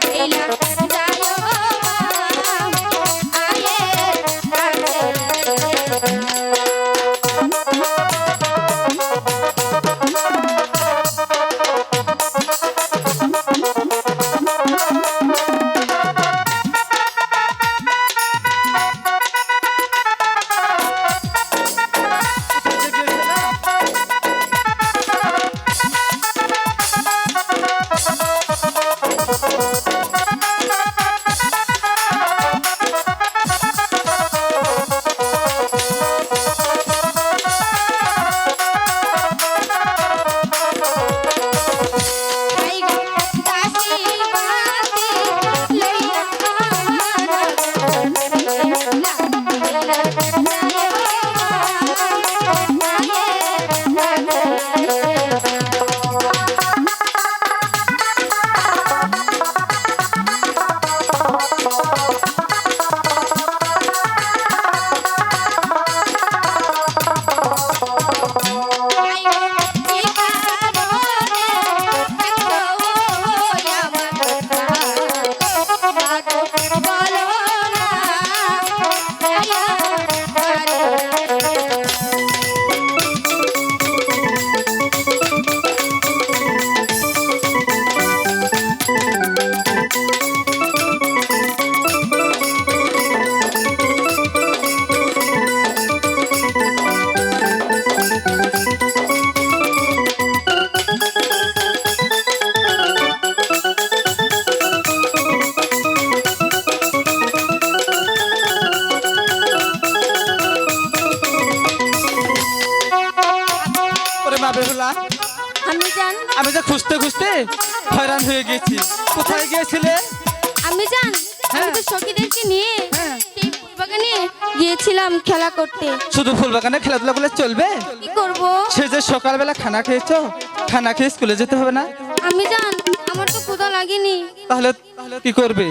Layla. Behula আমি জান আমি যে খুঁজতে খুঁজতে হয়রান হয়ে গেছি কোথায় গিয়েছিলে? আমি জান আমি হ্যাঁ। তো সখীদেরকে নিয়ে হ্যাঁ। সেই ফুলবাগানে গিয়েছিলাম খেলা করতে। শুধু ফুল বাগানে খেলাধুলা করলে চলবে? কি করব? সে যে সকালবেলা খানা খেয়েছো খানা খেয়ে স্কুলে যেতে হবে না? আমি জান আমার তো ক্ষুধা লাগেনি। তাহলে কি করবে?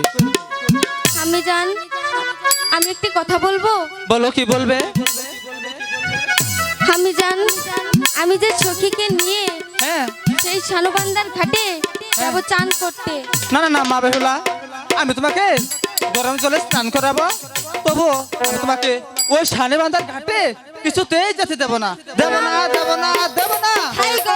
আমি জান আমি একটি কথা বলব? বলো কি বলবে? আমি জান আমি যে সখীকে নিয়ে হ্যাঁ। সেই শানুবান্দার ঘাটে যাব চান করতে। না না না মা বেহুলা আমি তোমাকে গরম জলে স্নান করাবো। তবু আমি তোমাকে ওই সানে বান্ধার ঘাটে কিছুতেই যেতে দেবো না। দেবো না দেবো না দেবো না। হাই গো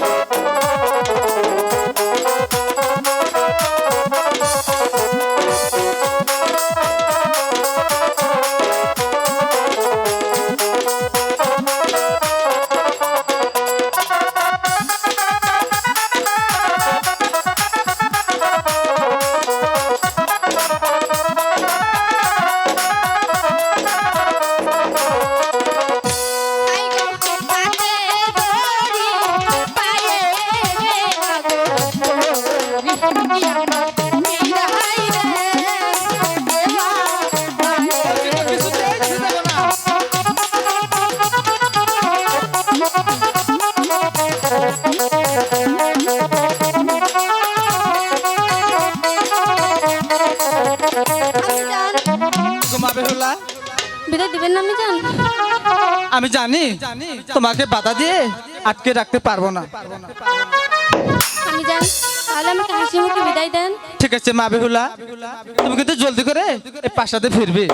Bye. দিবেন না আমি জান। আমি জানি। তোমাকে বাধা দিয়ে আটকে রাখতে পারব না। আমি জান। তাহলে আমাকে হাসি মুখে বিদায় দেন। ঠিক আছে মা বেহুলা তুমি কিন্তু জলদি করে এই পাশাতে ফিরবে।